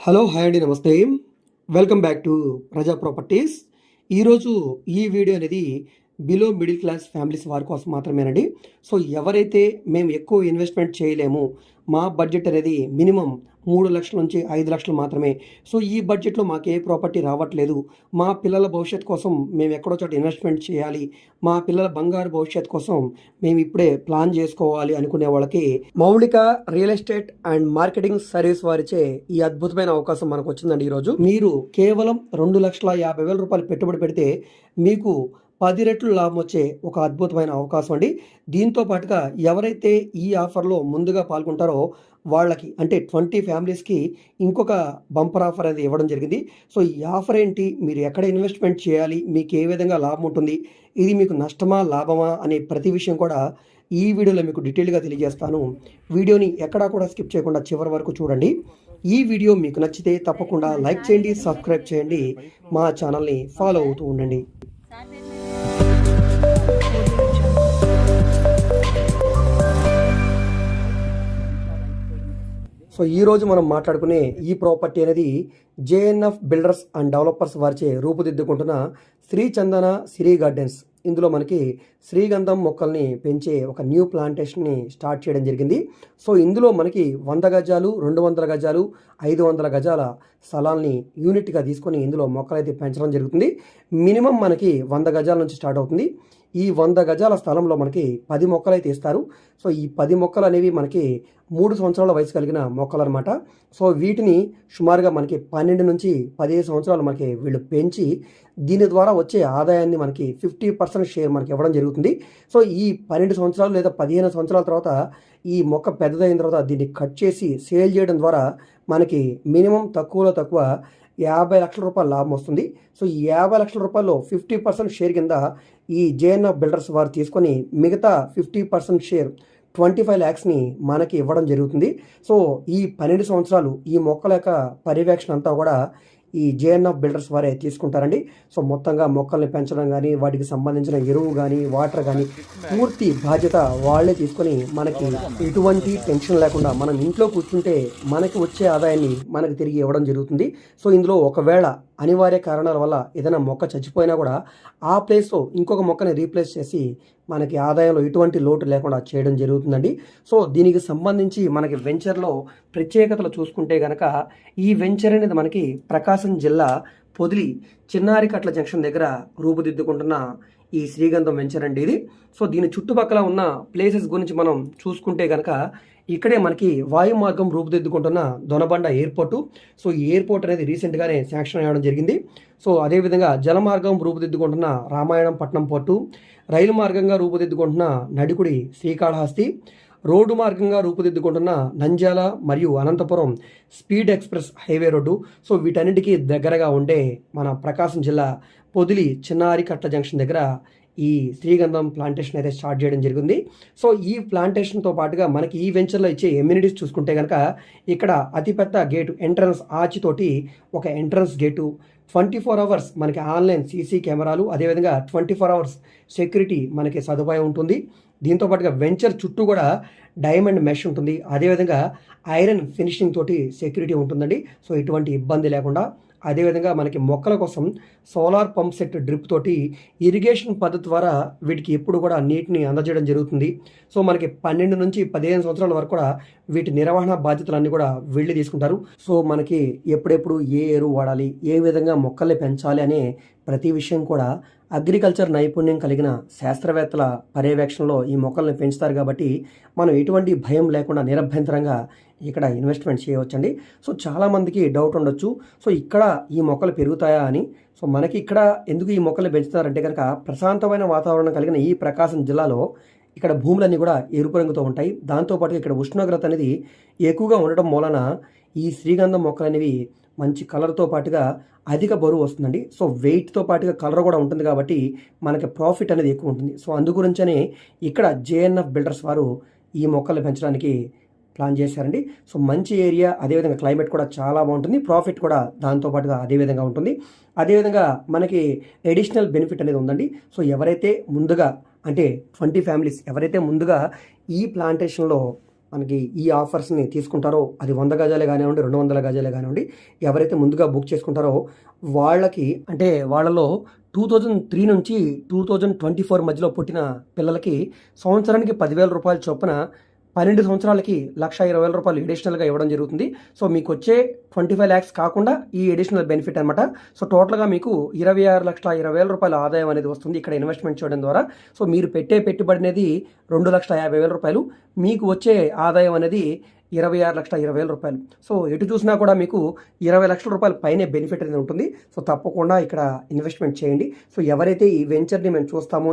Hello hi అండి నమస్తే. Welcome back to Praja properties. ఈరోజు ఈ వీడియో అనేది బిలో మిడిల్ క్లాస్ ఫ్యామిలీస్ వారి కోసం మాత్రమేనండి. సో ఎవరైతే మేము ఎక్కువ ఇన్వెస్ట్మెంట్ చేయలేము మా బడ్జెట్ అనేది మినిమం మూడు లక్షల నుంచి ఐదు లక్షలు మాత్రమే. సో ఈ బడ్జెట్లో మాకు ఏ ప్రాపర్టీ రావట్లేదు. మా పిల్లల భవిష్యత్ కోసం మేము ఎక్కడో చోట ఇన్వెస్ట్మెంట్ చేయాలి. మా పిల్లల బంగారు భవిష్యత్ కోసం మేము ఇప్పుడే ప్లాన్ చేసుకోవాలి అనుకునే వాళ్ళకి Maulika real estate and marketing service వారిచే ఈ అద్భుతమైన అవకాశం మనకు వచ్చిందండి ఈరోజు. మీరు కేవలం రెండు లక్షల యాభై వేల రూపాయలు పెట్టుబడి పెడితే మీకు పది రెట్లు లాభం వచ్చే ఒక అద్భుతమైన అవకాశం అండి. దీంతో పాటుగా ఎవరైతే ఈ ఆఫర్లో ముందుగా పాల్గొంటారో వాళ్ళకి అంటే ట్వంటీ ఫ్యామిలీస్కి ఇంకొక బంపర్ ఆఫర్ అనేది ఇవ్వడం జరిగింది. సో ఈ ఆఫర్ ఏంటి? మీరు ఎక్కడ ఇన్వెస్ట్మెంట్ చేయాలి? మీకు ఏ విధంగా లాభం ఉంటుంది? ఇది మీకు నష్టమా లాభమా అనే ప్రతి విషయం కూడా ఈ వీడియోలో మీకు డీటెయిల్గా తెలియజేస్తాను. వీడియోని ఎక్కడా కూడా స్కిప్ చేయకుండా చివరి వరకు చూడండి. ఈ వీడియో మీకు నచ్చితే తప్పకుండా లైక్ చేయండి సబ్స్క్రైబ్ చేయండి. మా ఛానల్ని ఫాలో అవుతూ ఉండండి. సో ఈ రోజు మనం మాట్లాడుకునే ఈ ప్రాపర్టీ అనేది జేఎన్ఎఫ్ బిల్డర్స్ అండ్ డెవలపర్స్ వారిచే రూపుదిద్దుకుంటున్న శ్రీ చందన శ్రీ గార్డెన్స్. ఇందులో మనకి శ్రీగంధం మొక్కల్ని పెంచే ఒక న్యూ ప్లాంటేషన్ని స్టార్ట్ చేయడం జరిగింది. సో ఇందులో మనకి వంద గజాలు రెండు వందల గజాలు ఐదు వందల గజాల స్థలాల్ని యూనిట్గా తీసుకొని ఇందులో మొక్కలైతే పెంచడం జరుగుతుంది. మినిమం మనకి వంద గజాల నుంచి స్టార్ట్ అవుతుంది. ఈ వంద గజాల స్థలంలో మనకి పది మొక్కలు అయితే ఇస్తారు. సో ఈ పది మొక్కలు అనేవి మనకి మూడు సంవత్సరాల వయసు కలిగిన మొక్కలు అనమాట సో వీటిని సుమారుగా మనకి పన్నెండు నుంచి పదిహేను సంవత్సరాలు మనకి వీళ్ళు పెంచి దీని ద్వారా వచ్చే ఆదాయాన్ని మనకి ఫిఫ్టీ పర్సెంట్ షేర్ మనకి ఇవ్వడం జరుగుతుంది. సో ఈ పన్నెండు సంవత్సరాలు లేదా పదిహేను సంవత్సరాల తర్వాత ఈ మొక్క పెద్దదైన తర్వాత దీన్ని కట్ చేసి సేల్ చేయడం ద్వారా మనకి మినిమం తక్కువలో తక్కువ యాభై లక్షల రూపాయల లాభం వస్తుంది. సో ఈ యాభై లక్షల రూపాయల్లో ఫిఫ్టీ పర్సెంట్ షేర్ కింద ఈ జేఎన్ఎఫ్ బిల్డర్స్ వారు తీసుకొని మిగతా fifty percent share twenty five ల్యాక్స్ని మనకి ఇవ్వడం జరుగుతుంది. సో ఈ పన్నెండు సంవత్సరాలు ఈ మొక్కల యొక్క పర్యవేక్షణ అంతా కూడా ఈ జేఎన్ఎఫ్ బిల్డర్స్ వారే తీసుకుంటారండి. సో మొత్తంగా మొక్కల్ని పెంచడం కానీ వాటికి సంబంధించిన ఎరువు కానీ వాటర్ కానీ పూర్తి బాధ్యత వాళ్ళే తీసుకొని మనకి ఎటువంటి టెన్షన్ లేకుండా మనం ఇంట్లో కూర్చుంటే మనకి వచ్చే ఆదాయాన్ని మనకి తిరిగి ఇవ్వడం జరుగుతుంది. సో ఇందులో ఒకవేళ అనివార్య కారణాల వల్ల ఏదైనా మొక్క చచ్చిపోయినా కూడా ఆ ప్లేస్లో ఇంకొక మొక్కని రీప్లేస్ చేసి మనకి ఆదాయంలో ఎటువంటి లోటు లేకుండా చేయడం జరుగుతుందండి. సో దీనికి సంబంధించి మనకి వెంచర్లో ప్రత్యేకతలు చూసుకుంటే గనక ఈ వెంచర్ అనేది మనకి ప్రకాశం జిల్లా పొదిలి చిన్నారికట్ల జంక్షన్ దగ్గర రూపుదిద్దుకుంటున్న ఈ శ్రీగంధం వెంచర్ అండి ఇది. సో దీని చుట్టుపక్కల ఉన్న ప్లేసెస్ గురించి మనం చూసుకుంటే కనుక ఇక్కడే మనకి వాయు మార్గం రూపుదిద్దుకుంటున్న దొనబండ ఎయిర్పోర్టు. సో ఈ ఎయిర్పోర్ట్ అనేది రీసెంట్గానే శాంక్షన్ అవ్వడం జరిగింది. సో అదేవిధంగా జల మార్గం రూపుదిద్దుకుంటున్న రామాయణం పట్నం పోర్టు రైలు మార్గంగా రూపుదిద్దుకుంటున్న నడికుడి శ్రీకాళహస్తి రోడ్డు మార్గంగా రూపుదిద్దుకుంటున్న నంద్యాల మరియు Anantapur speed express highway road. So వీటన్నిటికీ దగ్గరగా ఉండే మన ప్రకాశం జిల్లా పొదిలి చిన్నారికట్ల జంక్షన్ దగ్గర ఈ శ్రీగంధం ప్లాంటేషన్ అయితే స్టార్ట్ చేయడం జరిగింది. సో ఈ ప్లాంటేషన్తో పాటుగా మనకి ఈ వెంచర్లో ఇచ్చే ఎమ్యూనిటీస్ చూసుకుంటే కనుక ఇక్కడ అతిపెద్ద గేటు ఎంట్రన్స్ ఆచితోటి ఒక entrance gate twenty four hours మనకి ఆన్లైన్ సీసీ కెమెరాలు అదేవిధంగా ట్వంటీ ఫోర్ అవర్స్ సెక్యూరిటీ మనకి సదుపాయం ఉంటుంది. దీంతో పాటుగా వెంచర్ చుట్టూ కూడా డైమండ్ మెష్ ఉంటుంది. అదేవిధంగా ఐరన్ ఫినిషింగ్ తోటి సెక్యూరిటీ ఉంటుందండి. సో ఎటువంటి ఇబ్బంది లేకుండా అదేవిధంగా మనకి మొక్కల కోసం సోలార్ పంప్ సెట్ డ్రిప్ తోటి ఇరిగేషన్ పద్ధతి ద్వారా వీటికి ఎప్పుడు కూడా నీటిని అందజేయడం జరుగుతుంది. సో మనకి పన్నెండు నుంచి పదిహేను సంవత్సరాల వరకు కూడా వీటి నిర్వహణ బాధ్యతలన్నీ కూడా వెళ్ళి తీసుకుంటారు. సో మనకి ఎప్పుడెప్పుడు ఏ ఎరువు వాడాలి ఏ విధంగా మొక్కల్ని పెంచాలి అనే ప్రతి విషయం కూడా అగ్రికల్చర్ నైపుణ్యం కలిగిన శాస్త్రవేత్తల పర్యవేక్షణలో ఈ మొక్కల్ని పెంచుతారు కాబట్టి మనం ఎటువంటి భయం లేకుండా నిరభ్యంతరంగా ఇక్కడ ఇన్వెస్ట్మెంట్ చేయవచ్చండి. సో చాలామందికి డౌట్ ఉండొచ్చు. సో ఇక్కడ ఈ మొక్కలు పెరుగుతాయా అని. సో మనకి ఇక్కడ ఎందుకు ఈ మొక్కలు పెంచుతారంటే కనుక ప్రశాంతమైన వాతావరణం కలిగిన ఈ ప్రకాశం జిల్లాలో ఇక్కడ భూములన్నీ కూడా ఎరుపు రంగుతో ఉంటాయి దాంతోపాటు ఇక్కడ ఉష్ణోగ్రత అనేది ఎక్కువగా ఉండటం మూలన ఈ శ్రీగంధం మొక్కలు అనేవి మంచి కలర్తో పాటుగా అధిక బరువు వస్తుందండి. సో వెయిట్తో పాటుగా కలర్ కూడా ఉంటుంది కాబట్టి మనకి ప్రాఫిట్ అనేది ఎక్కువ ఉంటుంది. సో అందు గురించనే ఇక్కడ జేఎన్ఎఫ్ బిల్డర్స్ వారు ఈ మొక్కలు పెంచడానికి ప్లాన్ చేశారండి. సో మంచి ఏరియా అదేవిధంగా క్లైమేట్ కూడా చాలా బాగుంటుంది. ప్రాఫిట్ కూడా దాంతో పాటుగా అదేవిధంగా ఉంటుంది. అదేవిధంగా మనకి ఎడిషనల్ బెనిఫిట్ అనేది ఉందండి. సో ఎవరైతే ముందుగా అంటే ట్వంటీ ఫ్యామిలీస్ ఎవరైతే ముందుగా ఈ ప్లాంటేషన్లో మనకి ఈ ఆఫర్స్ని తీసుకుంటారో అది వంద గజాలే కానివ్వండి రెండు వందల గజాలే కానివ్వండి ఎవరైతే ముందుగా బుక్ చేసుకుంటారో వాళ్ళకి అంటే వాళ్ళలో టూ థౌజండ్ త్రీ నుంచి టూ థౌజండ్ ట్వంటీ ఫోర్ మధ్యలో పుట్టిన పిల్లలకి సంవత్సరానికి పదివేల రూపాయల చొప్పున పన్నెండు సంవత్సరాలకి లక్ష ఇరవై వేల రూపాయలు ఎడిషనల్గా ఇవ్వడం జరుగుతుంది. సో మీకు వచ్చే ట్వంటీ ఫైవ్ ల్యాక్స్ కాకుండా ఈ ఎడిషనల్ బెనిఫిట్ అనమాట సో టోటల్గా మీకు ఇరవై ఆరు లక్షల ఇరవై వేల రూపాయల ఆదాయం అనేది వస్తుంది ఇక్కడ ఇన్వెస్ట్మెంట్ చేయడం ద్వారా. సో మీరు పెట్టే పెట్టుబడి అనేది రెండు లక్షల యాభై వేల రూపాయలు. మీకు వచ్చే ఆదాయం అనేది ఇరవై ఆరు లక్షల ఇరవై వేల రూపాయలు. సో ఎటు చూసినా కూడా మీకు ఇరవై లక్షల రూపాయల పైనే బెనిఫిట్ అనేది ఉంటుంది. సో తప్పకుండా ఇక్కడ ఇన్వెస్ట్మెంట్ చేయండి. సో ఎవరైతే ఈ వెంచర్ని మేము చూస్తామో